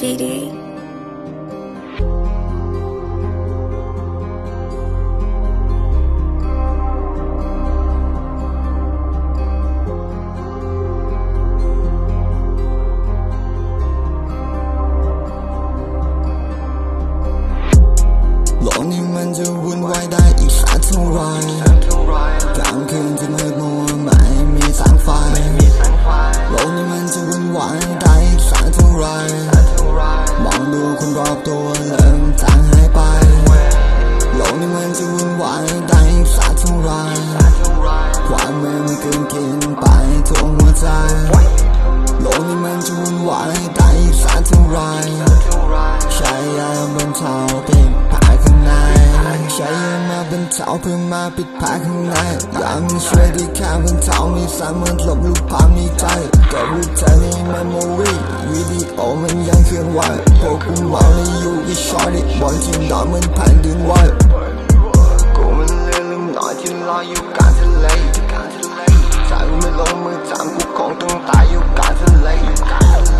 VD. โลก โลกนี้มันจะวุ่นวายได้อีกสักเท่าไรใช้ยาบนเท้าปิดผ้าข้างในใช้ยามาบนเท้าเพื่อมาปิดผ้าข้างในอยากมีช่วยที่ข้างบนเท้ามีสามารถลบรูปภาพในใจกับรูปเธอในเมมโมรีวิดีโอมันยังเคลื่อนไหวพวกกูเมาในอยู่กับชอตบนที่นอนเหมือนแผ่นดินไหวกูมันเรือลืมหน้อยที่ลออยู่ กูคงต้องตายอยู่กลางทะเล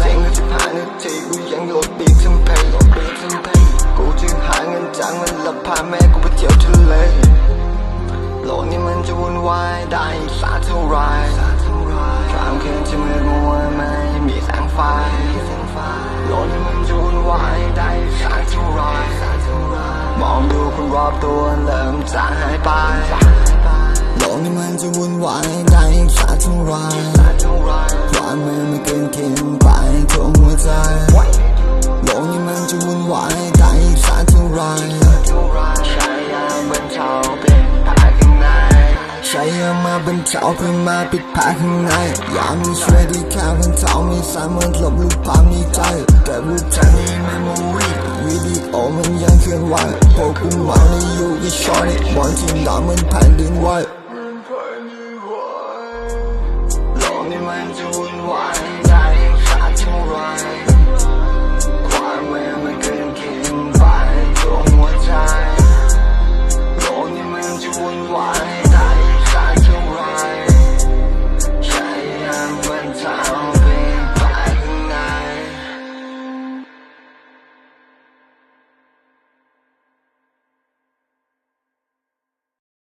เจ๊งจะผ่านนาทีกูยังโหลดบีททั้งเพลงโหลดบีททั้งเพลงกูจึงหาเงินจ้างมันล้วพาแม่กูไปเที่ยวทะเลโลกนี้มันจะวุ่นวายได้อีกสักเท่าไรกลางคืนจะมืดมัวไม่มีแสงไฟโลกนี้มันจะวุ่นวายได้อีกสักเท่าไรมองดูคนรอบตัวเริ่มจางหายไป จะวุ่นวายได้สักเท่าไรความมื่อไม่เกินกินไปทั่วหัวใจโลกนี้มันจะวุ่นวายได้สักเท่าไรใช้ยาบนเท้าปิดผ้าข้างในใช้ยามาบนเทาเพื่อมาปิดผ้าข้างในยามีช่วยที่ข้างบนเท้าไม่สามารถลบรูปภาพในใจแต่รูปเธอในมมโมรีวิดีโอมันยังเคลื่อนไหวพวกกูเมาในอยู่กับชอตบนที่นอนเหมือนแผ่นดินไหว I'm doing unwind I'm trying to